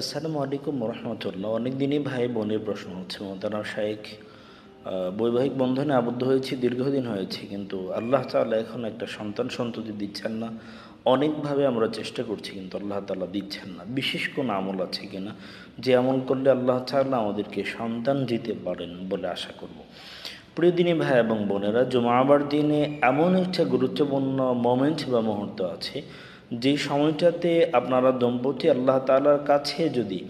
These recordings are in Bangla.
আসসালামু আলাইকুম রহমতুল্লাহ অনেক দিনই ভাই বোনের প্রশ্ন হচ্ছে মোতারা শাইখ বৈবাহিক বন্ধনে আবদ্ধ হয়েছি, দীর্ঘদিন হয়েছে, কিন্তু আল্লাহ তাআলা এখন একটা সন্তান সন্ততি দিচ্ছেন না। অনেকভাবে আমরা চেষ্টা করছি, কিন্তু আল্লাহ তালা দিচ্ছেন না। বিশেষ কোনো আমল আছে কিনা? যে আমল করলে আল্লাহ তাআলা আমাদেরকে সন্তান দিতে পারেন বলে আশা করব। প্রিয় দিনী ভাই এবং বোনেরা, জমাবার দিনে এমন একটা গুরুত্বপূর্ণ মোমেন্ট বা মুহূর্ত আছে যে সময়টাতে আপনারা দম্পতি আল্লাহ তাআলার কাছে যদি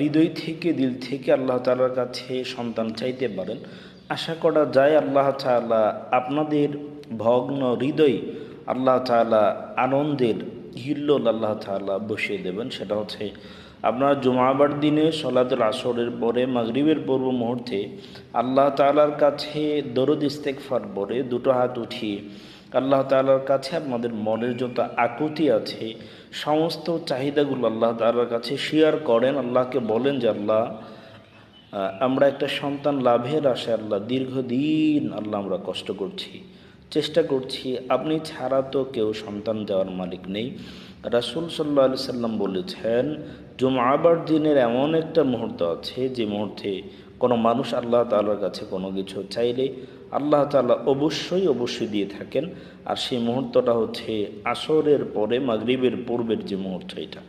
হৃদয় থেকে, দিল থেকে আল্লাহ তালার কাছে সন্তান চাইতে পারেন, আশা করা যায় আল্লাহ তাআলা আপনাদের ভগ্ন হৃদয় আল্লাহ তাআলা আনন্দের হিল্লোল আল্লাহ তাআলা বসিয়ে দেবেন। সেটা হচ্ছে আপনার জুমাবার দিনে সলাতুল আসরের পরে, মাগরিবের পূর্ব মুহূর্তে আল্লাহ তাআলার কাছে দরদ ইস্তেকফার পরে দুটো হাত উঠিয়ে আল্লাহ তালার কাছে আপনাদের মনের যত আকুতি আছে, সমস্ত চাহিদাগুলো আল্লাহ তালার কাছে শেয়ার করেন। আল্লাহকে বলেন যে, আল্লাহ আমরা একটা সন্তান লাভের আশায় আল্লাহ দীর্ঘদিন আল্লাহ আমরা কষ্ট করছি। চেষ্টা করছি, আপনি ছাড়া তো কেউ সন্তান দেওয়ার মালিক নেই। রাসুল সাল্লাহ আলি সাল্লাম বলেছেন জুমাবার দিনের এমন একটা মুহূর্ত আছে, যে মুহূর্তে কোনো মানুষ আল্লাহ তাআলার কাছে কোনো কিছু চাইলে আল্লাহ তাআলা অবশ্যই অবশ্যই দিয়ে থাকেন। আর সেই মুহূর্তটা হচ্ছে আসরের পরে, মাগরিবের পূর্বের যে মুহূর্ত এটা।